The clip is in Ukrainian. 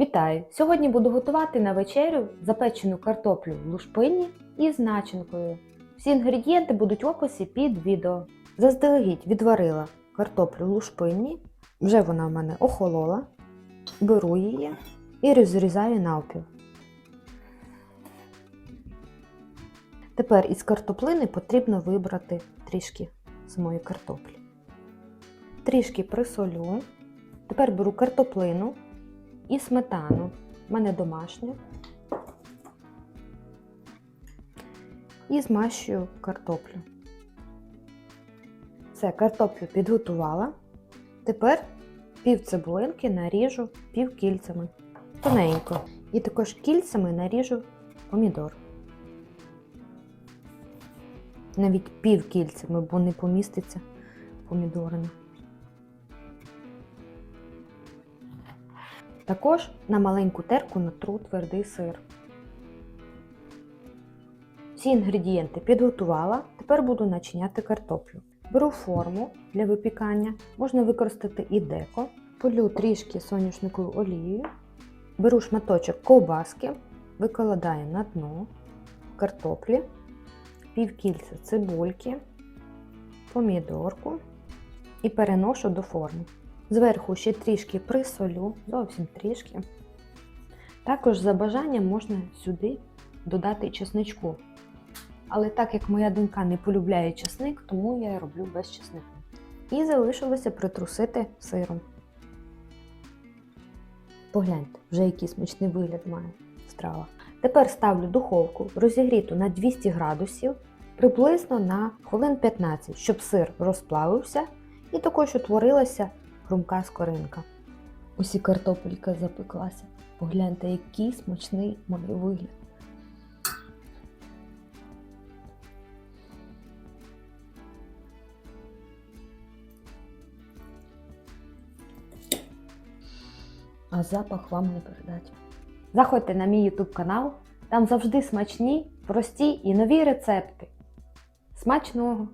Вітаю! Сьогодні буду готувати на вечерю запечену картоплю в лушпині із начинкою. Всі інгредієнти будуть в описі під відео. Заздалегідь відварила картоплю в лушпині, вже вона в мене охолола. Беру її і розрізаю навпіл. Тепер із картоплини потрібно вибрати трішки самої картоплі. Трішки присолю. Тепер беру картоплину і сметану. У мене домашня. І змащую картоплю. Все, картоплю підготувала. Тепер пів цибулинки наріжу пів кільцями. Тоненько. І також кільцями наріжу помідор. Навіть пів кільцями, бо не поміститься помідорина. Також на маленьку терку натру твердий сир. Всі інгредієнти підготувала, тепер буду начиняти картоплю. Беру форму для випікання, можна використати і деко, полю трішки соняшниковою олією, беру шматочок ковбаски, викладаю на дно картоплі, півкільця цибульки, помідорку і переношу до форми. Зверху ще трішки присолю, зовсім трішки. Також за бажанням можна сюди додати чесничку. Але так як моя донька не полюбляє чесник, тому я роблю без чеснику. І залишилося притрусити сиром. Погляньте, вже який смачний вигляд має страва. Тепер ставлю духовку розігріту на 200 градусів приблизно на хвилин 15, щоб сир розплавився і також утворилася хрумка скоринка. Усі картопелька запеклася. Погляньте, який смачний має вигляд. А запах вам не передать. Заходьте на мій YouTube канал, там завжди смачні, прості і нові рецепти. Смачного!